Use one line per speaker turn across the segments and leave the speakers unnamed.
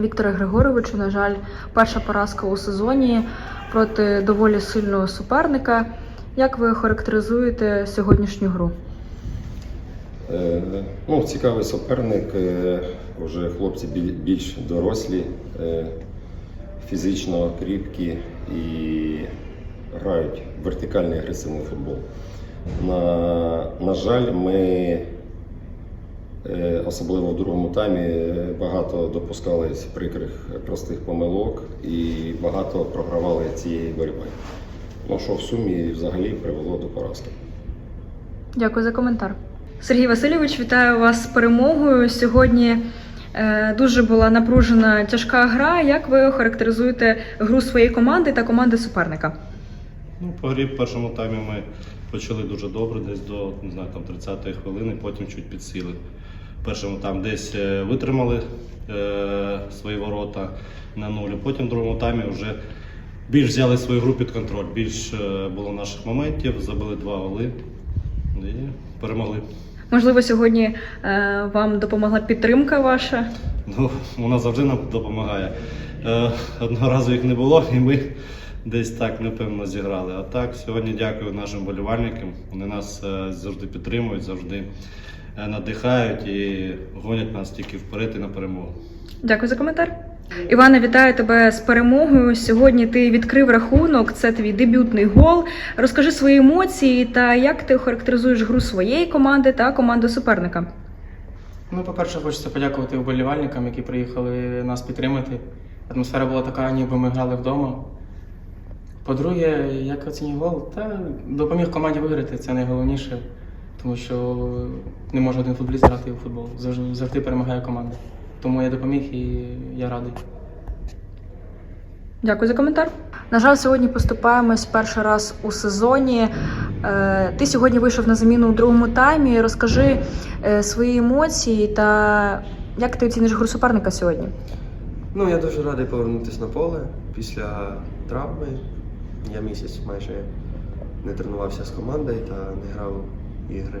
Вікторе Григоровичу, на жаль, перша поразка у сезоні проти доволі сильного суперника. Як ви характеризуєте сьогоднішню гру?
Е, Ну, цікавий суперник. е, Вже хлопці більш дорослі, е, фізично кріпкі і грають вертикальний агресивний футбол. На, на жаль, ми особливо в другому таймі е, багато допускались прикрих простих помилок і багато програвали цієї боротьби. Ну, що в сумі взагалі привело до поразки.
Дякую за коментар. Сергій Васильович, вітаю вас з перемогою. Сьогодні е, дуже була напружена тяжка гра. Як ви характеризуєте гру своєї команди та команди суперника?
Ну, по грі в першому таймі ми почали дуже добре, десь до не знаю, там 30-ї хвилини, потім чуть підсіли. Першому там десь е, витримали е, свої ворота на нулі. Потім в другому таймі вже більш взяли свою гру під контроль. Більш е, було наших моментів, забили два голи і перемогли.
Можливо, сьогодні е, вам допомогла підтримка ваша.
Ну, вона завжди нам допомагає. Е, одного разу їх не було, і ми десь так непевно зіграли. А так, сьогодні дякую нашим болівальникам. Вони нас е, завжди підтримують, завжди е, надихають і гонять нас тільки вперед і на перемогу.
Дякую за коментар. Іване, вітаю тебе з перемогою. Сьогодні ти відкрив рахунок. Це твій дебютний гол. Розкажи свої емоції та як ти характеризуєш гру своєї команди та команди суперника.
Ну, по-перше, хочеться подякувати вболівальникам, які приїхали нас підтримати. Атмосфера була така, ніби ми грали вдома. По-друге, як оцінюю гол, та допоміг команді виграти, це найголовніше, тому що не може один футболіст грати у футбол. Завжди, завжди перемагає команда. Тому я допоміг і я радий.
Дякую за коментар. На жаль, сьогодні поступаємось перший раз у сезоні. Е, Ти сьогодні вийшов на заміну у другому таймі. Розкажи е, свої емоції та як ти оціниш гру суперника сьогодні?
Ну, я дуже радий повернутися на поле після травми. Я місяць майже не тренувався з командою та не грав ігри.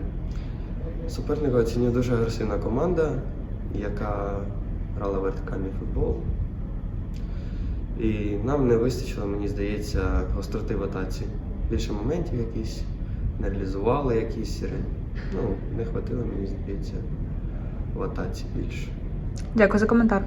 Суперника оцінює дуже агресивна команда, яка грала вертикальний футбол. І нам не вистачило, мені здається, гостроти в атаці. Більше моментів якісь, не реалізували якісь. Ну, не хватило, мені здається, в атаці більше.
Дякую за коментар.